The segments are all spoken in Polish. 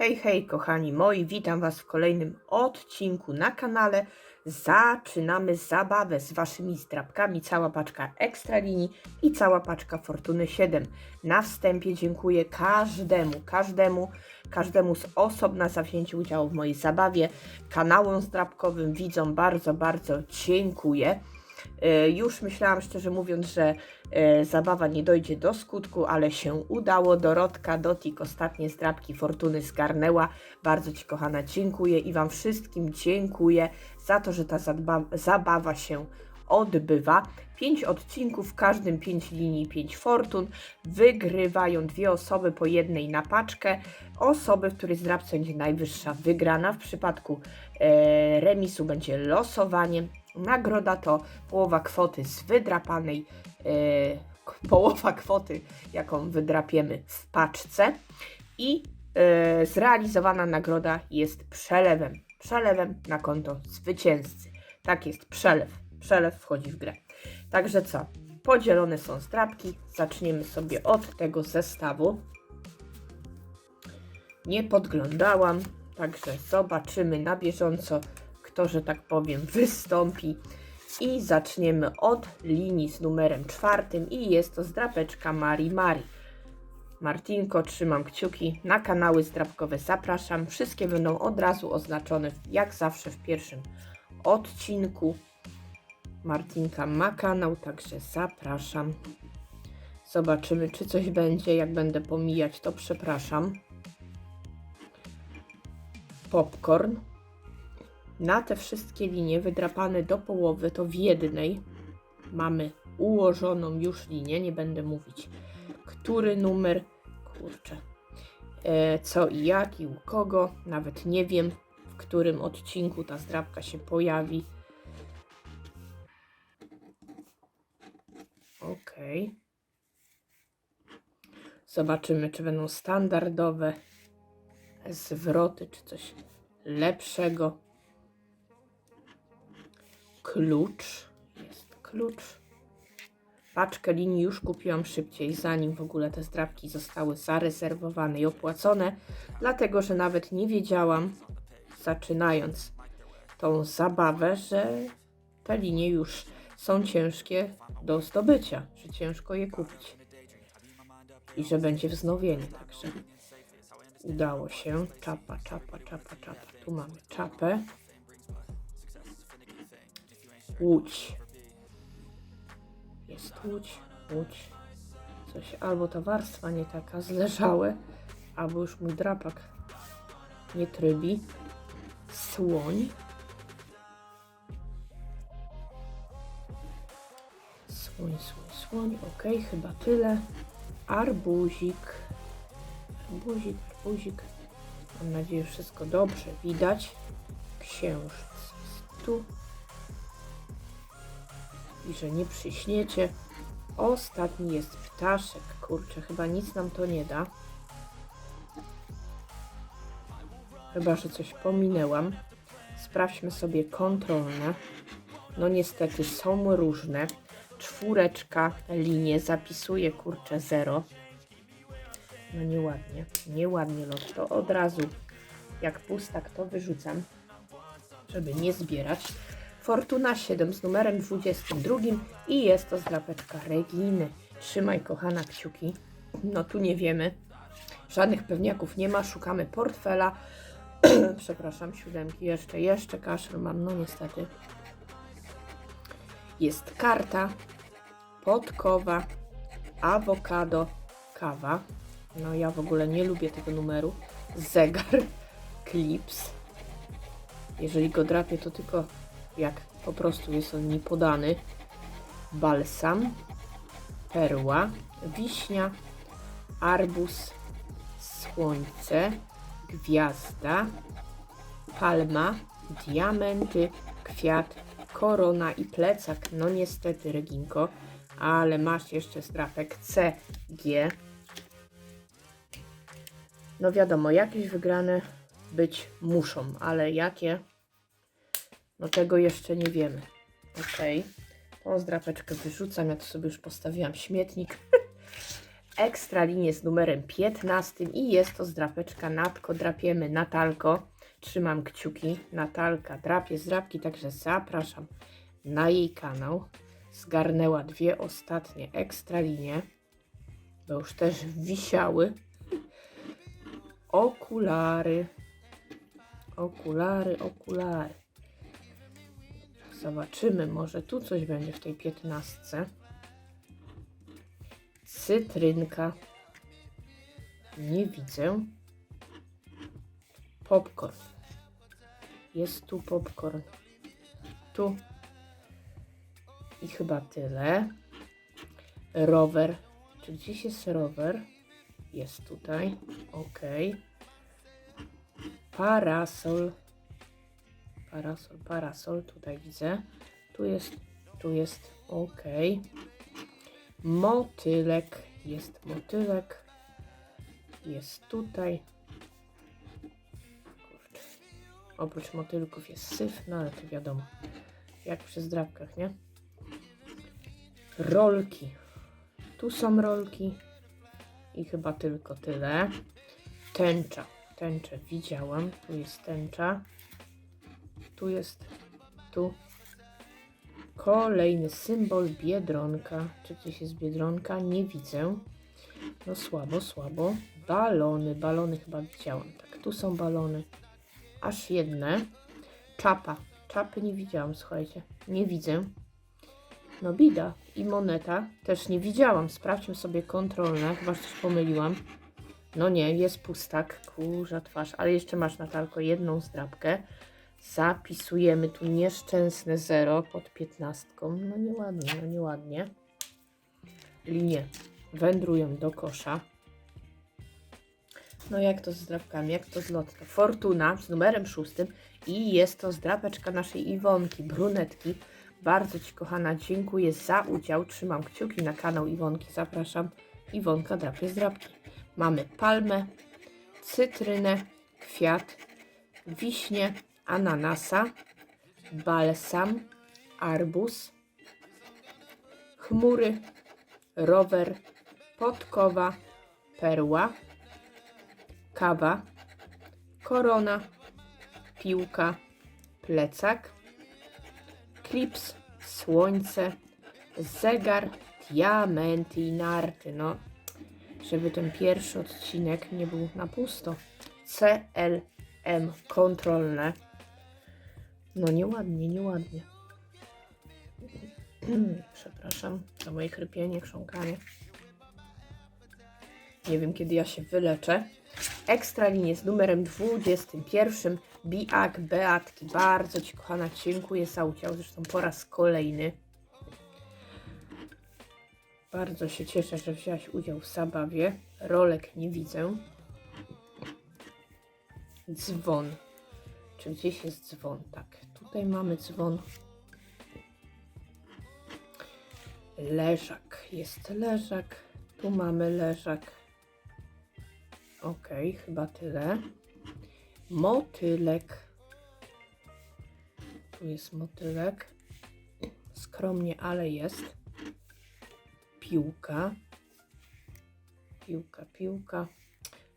Hej, hej, kochani moi, witam Was w kolejnym odcinku na kanale. Zaczynamy zabawę z Waszymi zdrabkami. Cała paczka ekstra linii i cała paczka Fortuny 7. Na wstępie dziękuję każdemu, każdemu, każdemu z osobna za wzięcie udziału w mojej zabawie. Kanałom zdrabkowym, widzom bardzo, bardzo dziękuję. E, Już myślałam, szczerze mówiąc, że e, zabawa nie dojdzie do skutku, ale się udało. Dorotka Dotik ostatnie zdrabki fortuny zgarnęła. Bardzo Ci, kochana, dziękuję i Wam wszystkim dziękuję za to, że ta zabawa się odbywa. Pięć odcinków, w każdym pięć linii, pięć fortun. Wygrywają dwie osoby po jednej na paczkę. Osoby, w której zdrabce będzie najwyższa wygrana. W przypadku e, remisu będzie losowanie. Nagroda to połowa kwoty z wydrapanej, k- połowa kwoty, jaką wydrapiemy w paczce. I e, zrealizowana nagroda jest przelewem. Przelewem na konto zwycięzcy. Tak jest, przelew. Przelew wchodzi w grę. Także co? Podzielone są zdrabki. Zaczniemy sobie od tego zestawu. Nie podglądałam, także zobaczymy na bieżąco, kto, że tak powiem, wystąpi. I zaczniemy od linii z numerem czwartym i jest to zdrapeczka Mari Mari. Martinko, trzymam kciuki. Na kanały zdrabkowe zapraszam. Wszystkie będą od razu oznaczone, jak zawsze w pierwszym odcinku. Martinka ma kanał, także zapraszam. Zobaczymy, czy coś będzie. Jak będę pomijać, to przepraszam. Popcorn. Na te wszystkie linie wydrapane do połowy, to w jednej mamy ułożoną już linię. Nie będę mówić, który numer, kurczę, e, co i jak i u kogo. Nawet nie wiem, w którym odcinku ta zdrabka się pojawi. Ok. Zobaczymy, czy będą standardowe zwroty, czy coś lepszego. Klucz. Jest klucz. Paczkę linii już kupiłam szybciej, zanim w ogóle te zdrabki zostały zarezerwowane i opłacone, dlatego że nawet nie wiedziałam, zaczynając tą zabawę, że te linie już są ciężkie do zdobycia, że ciężko je kupić i że będzie wznowienie, także udało się. Czapa, czapa, czapa, czapa. Tu mamy czapę. Łódź. Jest łódź, łódź. Coś, albo ta warstwa nie taka, zleżałe, albo już mój drapak nie trybi. Słoń. Słoń, słoń, słoń. Ok, chyba tyle. Arbuzik. Arbuzik, arbuzik. Mam nadzieję, że wszystko dobrze widać. Księżyc tu. I że nie przyśniecie. Ostatni jest ptaszek. Kurczę, chyba nic nam to nie da. Chyba, że coś pominęłam. Sprawdźmy sobie kontrolne. No niestety są różne. Czwóreczka linie zapisuje kurczę 0. No nieładnie, nieładnie lot. To od razu jak pustak to wyrzucam, żeby nie zbierać. Fortuna 7 z numerem 22 i jest to zdrapeczka Reginy. Trzymaj kochana kciuki. No tu nie wiemy. Żadnych pewniaków nie ma. Szukamy portfela. Przepraszam, siódemki. Jeszcze, jeszcze kaszel mam. No niestety. Jest karta, podkowa, awokado, kawa. No ja w ogóle nie lubię tego numeru. Zegar, klips. Jeżeli go drapię, to tylko jak po prostu jest on mi podany. Balsam, perła, wiśnia, arbuz, słońce, gwiazda, palma, diamenty, kwiat, korona i plecak. No niestety, Reginko, ale masz jeszcze strapek C, G. No wiadomo, jakieś wygrane być muszą, ale jakie? No tego jeszcze nie wiemy. Ok. Tą zdrapeczkę wyrzucam, ja to sobie już postawiłam śmietnik. Ekstralinię z numerem 15 i jest to zdrapeczka Natko. Drapiemy Natalko. Trzymam kciuki. Natalka drapie zdrapki, także zapraszam na jej kanał. Zgarnęła dwie ostatnie ekstralinie, bo już też wisiały. Okulary. Okulary, okulary. Zobaczymy, może tu coś będzie w tej piętnastce. Cytrynka. Nie widzę. Popcorn. Jest tu popcorn. Tu. I chyba tyle. Rower. Czy gdzieś jest rower? Jest tutaj. Ok. Parasol. Parasol, parasol. Tutaj widzę. Tu jest, tu jest. Ok. Motylek. Jest motylek. Jest tutaj. Kurczę. Oprócz motylków jest syf, no ale to wiadomo. Jak przy zdrabkach, nie? Rolki. Tu są rolki. I chyba tylko tyle. Tęcza. Tęczę widziałam. Tu jest tęcza. Tu jest. Tu. Kolejny symbol biedronka. Czy gdzieś jest biedronka? Nie widzę. No słabo, słabo. Balony. Balony chyba widziałam. Tak, tu są balony. Aż jedne. Czapa. Czapy nie widziałam, słuchajcie. Nie widzę. No bida. I moneta też nie widziałam. Sprawdźmy sobie kontrolne. Chyba coś pomyliłam. No nie, jest pustak. Kurza twarz. Ale jeszcze masz Natalko jedną zdrabkę. Zapisujemy tu nieszczęsne zero pod piętnastką. No nieładnie, no nieładnie. Linie wędrują do kosza. No jak to z zdrabkami, jak to z lotto. Fortuna z numerem szóstym i jest to zdrapeczka naszej Iwonki, brunetki. Bardzo Ci kochana dziękuję za udział. Trzymam kciuki na kanał Iwonki. Zapraszam. Iwonka drapie zdrapki. Mamy palmę, cytrynę, kwiat, wiśnie, ananasa, balsam, arbuz, chmury, rower, podkowa, perła, kawa, korona, piłka, plecak, klips, słońce, zegar, diamenty i narty. No, żeby ten pierwszy odcinek nie był na pusto. CLM kontrolne. No nieładnie, nieładnie. Przepraszam za moje chrypienie, chrząkanie. Nie wiem, kiedy ja się wyleczę. Ekstra linie z numerem 21. Biak Beatki. Bardzo Ci, kochana, dziękuję za udział. Zresztą po raz kolejny. Bardzo się cieszę, że wzięłaś udział w zabawie. Rolek nie widzę. Dzwon. Czy gdzieś jest dzwon? Tak, tutaj mamy dzwon. Leżak. Jest leżak. Tu mamy leżak. Ok, chyba tyle. Motylek. Tu jest motylek. Skromnie, ale jest. Piłka. Piłka, piłka.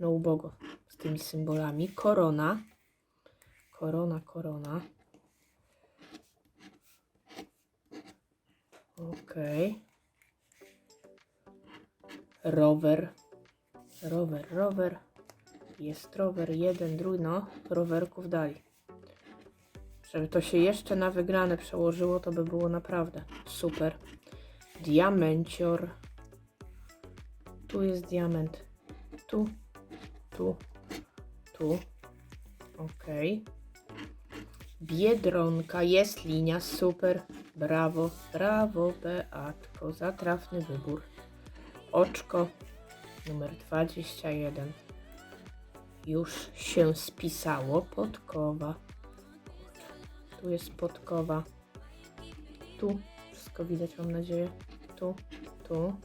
No ubogo z tymi symbolami. Korona. Korona, korona. Ok. Rower. Rower, rower. Jest rower, jeden, drugi, no, rowerków dali. Żeby to się jeszcze na wygrane przełożyło, to by było naprawdę super. Diamencior. Tu jest diament. Tu, tu, tu. Ok. Biedronka, jest linia, super. Brawo, brawo, Beatko, za trafny wybór. Oczko, numer 21. Już się spisało. Podkowa. Tu jest podkowa. Tu. Wszystko widać, mam nadzieję. Tu, tu.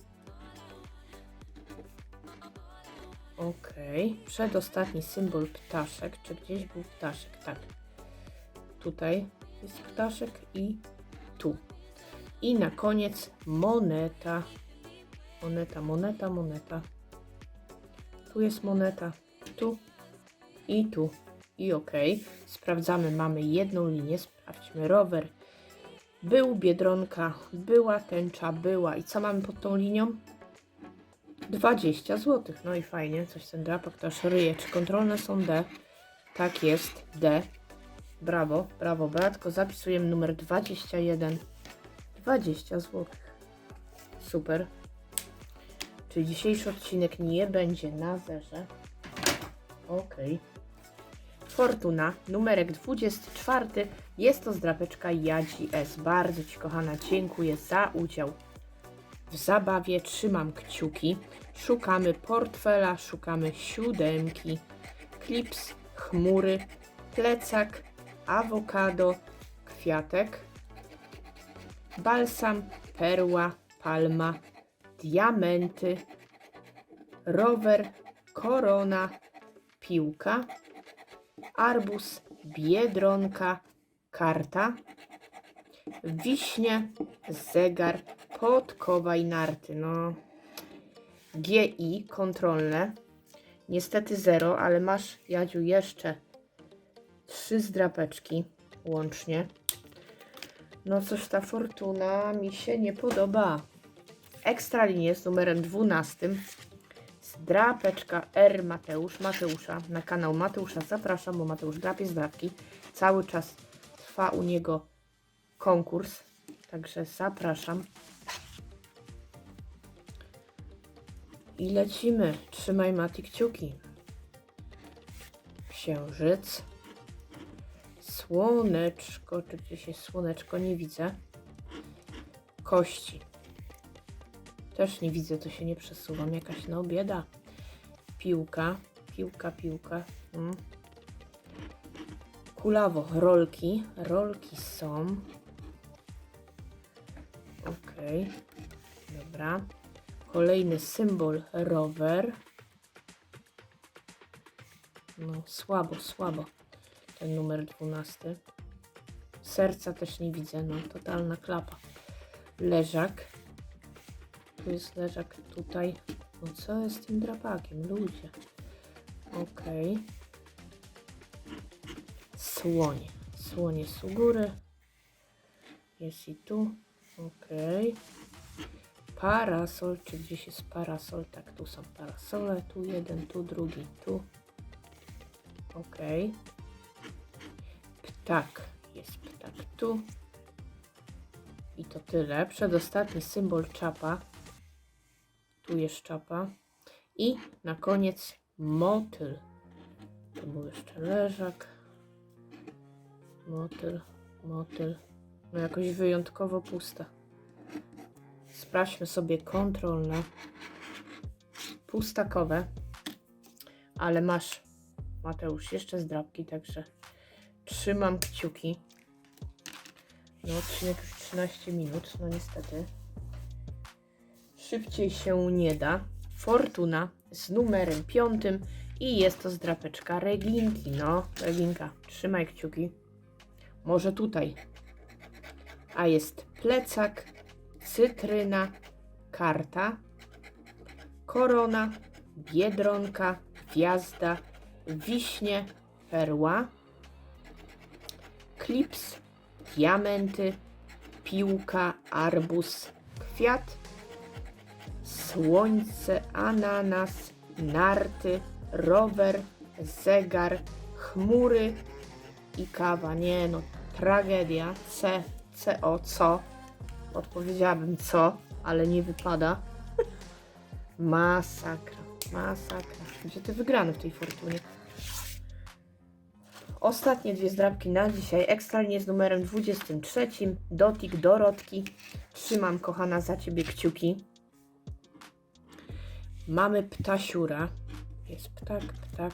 Ok. Przedostatni symbol ptaszek. Czy gdzieś był ptaszek? Tak. Tutaj jest ptaszek i tu. I na koniec moneta. moneta, moneta, moneta. Tu jest moneta, tu i tu. I ok. Sprawdzamy, mamy jedną linię, sprawdźmy rower. Był Biedronka, była tęcza, była. I co mamy pod tą linią? 20 zł. No i fajnie, coś ten drapak to aż ryje. Czy kontrolne są D? Tak jest, D. Brawo, brawo, bratko. Zapisujemy numer 21. 20 zł. Super. Czyli dzisiejszy odcinek nie będzie na zerze. Ok. Fortuna, numerek 24. Jest to zdrapeczka Jadzi S. Bardzo Ci, kochana, dziękuję za udział w zabawie. Trzymam kciuki. Szukamy portfela, szukamy siódemki, klips, chmury, plecak, awokado, kwiatek, balsam, perła, palma, diamenty, rower, korona, piłka, arbuz, biedronka, karta, wiśnie, zegar, podkowa i narty. No, GI kontrolne. Niestety zero, ale masz, Jadziu, jeszcze trzy zdrapeczki łącznie. No coś ta fortuna mi się nie podoba. Ekstra linię z numerem 12. Zdrapeczka R Mateusz, Mateusza. Na kanał Mateusza zapraszam, bo Mateusz drapie zdrapki. Cały czas trwa u niego konkurs. Także zapraszam. I lecimy. Trzymaj Mati kciuki. Księżyc. Słoneczko. Czy gdzieś jest słoneczko? Nie widzę. Kości. Też nie widzę, to się nie przesuwam. Jakaś no bieda. Piłka. Piłka, piłka. Mm. Kulawo. Rolki. Rolki są. Okej. Dobra. Kolejny symbol rower. No, słabo, słabo. Ten numer 12. Serca też nie widzę, no, totalna klapa. Leżak. Tu jest leżak, tutaj. No co jest z tym drapakiem, ludzie? Okej. Słonie. Słonie z góry. Jest i tu. Okej. Parasol, czy gdzieś jest parasol? Tak, tu są parasole, tu jeden, tu drugi, tu. Ok. Ptak, jest ptak tu. I to tyle. Przedostatni symbol czapa. Tu jest czapa. I na koniec motyl. To był jeszcze leżak. Motyl, motyl. No jakoś wyjątkowo pusta. Sprawdźmy sobie kontrolne. Pustakowe. Ale masz, Mateusz, jeszcze zdrabki, także trzymam kciuki. No, odcinek już 13 minut, no niestety. Szybciej się nie da. Fortuna z numerem 5 i jest to zdrapeczka Reginki. No, Reginka, trzymaj kciuki. Może tutaj. A jest plecak, cytryna, karta, korona, biedronka, gwiazda, wiśnie, perła, klips, diamenty, piłka, arbuz, kwiat, słońce, ananas, narty, rower, zegar, chmury i kawa. Nie no, tragedia. C, CO, co? Odpowiedziałabym co, ale nie wypada. masakra, masakra. Gdzie ty wygrany w tej fortunie? Ostatnie dwie zdrabki na dzisiaj. Ekstralnie z numerem 23. Dotik Dorotki. Trzymam, kochana, za ciebie kciuki. Mamy ptasiura. Jest ptak, ptak.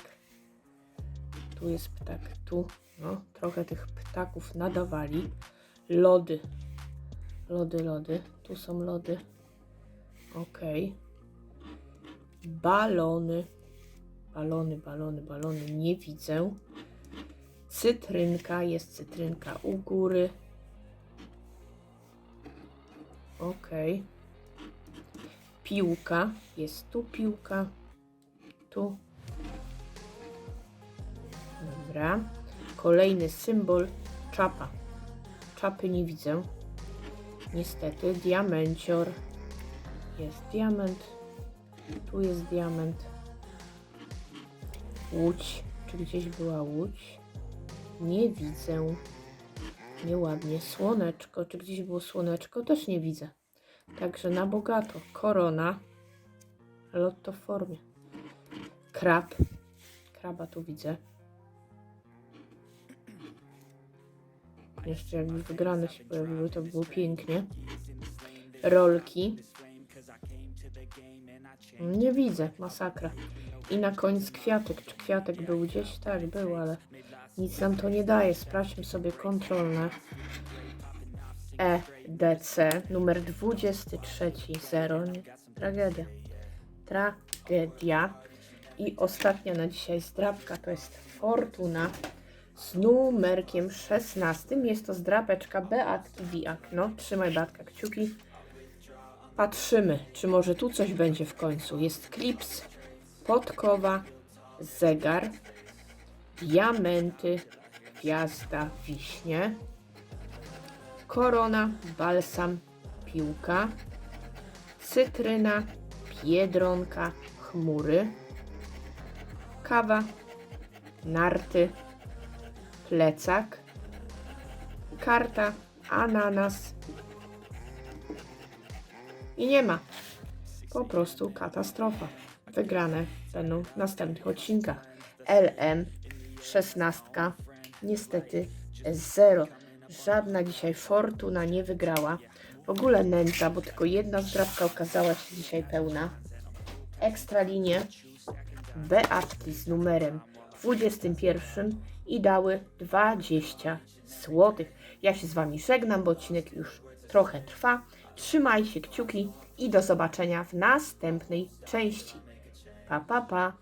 Tu jest ptak, tu. No, trochę tych ptaków nadawali. Lody. Lody, lody. Tu są lody. Ok. Balony. Balony, balony, balony. Nie widzę. Cytrynka. Jest cytrynka u góry. Ok. piłka. Jest tu piłka. Tu. Dobra. Kolejny symbol. Czapa. Czapy nie widzę. Niestety. Diamencior. Jest diament. Tu jest diament. Łódź. Czy gdzieś była łódź? Nie widzę. Nieładnie. Słoneczko. Czy gdzieś było słoneczko? Też nie widzę. Także na bogato. Korona. Lotto w formie. Krab. Kraba tu widzę. Jeszcze jakby wygrane się pojawiły, to by było pięknie. Rolki. Nie widzę, masakra. I na koniec kwiatek. Czy kwiatek był gdzieś? Tak, był, ale nic nam to nie daje. Sprawdźmy sobie kontrolne. EDC numer 23 0. Nie, Tragedia. Tragedia. I ostatnia na dzisiaj zdrabka to jest Fortuna z numerkiem 16. Jest to zdrapeczka Beatki Wiak. No, trzymaj Beatka kciuki. Patrzymy, czy może tu coś będzie w końcu. Jest klips, podkowa, zegar, diamenty, gwiazda, wiśnie, korona, balsam, piłka, cytryna, biedronka, chmury, kawa, narty, plecak, karta, ananas i nie ma. Po prostu katastrofa. Wygrane będą w następnych odcinkach. LM 16 niestety 0. Żadna dzisiaj fortuna nie wygrała. W ogóle nędza, bo tylko jedna zdrabka okazała się dzisiaj pełna. Ekstra linie Beatki z numerem 21 i dały 20 zł. Ja się z Wami żegnam, bo odcinek już trochę trwa. Trzymaj się kciuki i do zobaczenia w następnej części. Pa, pa, pa.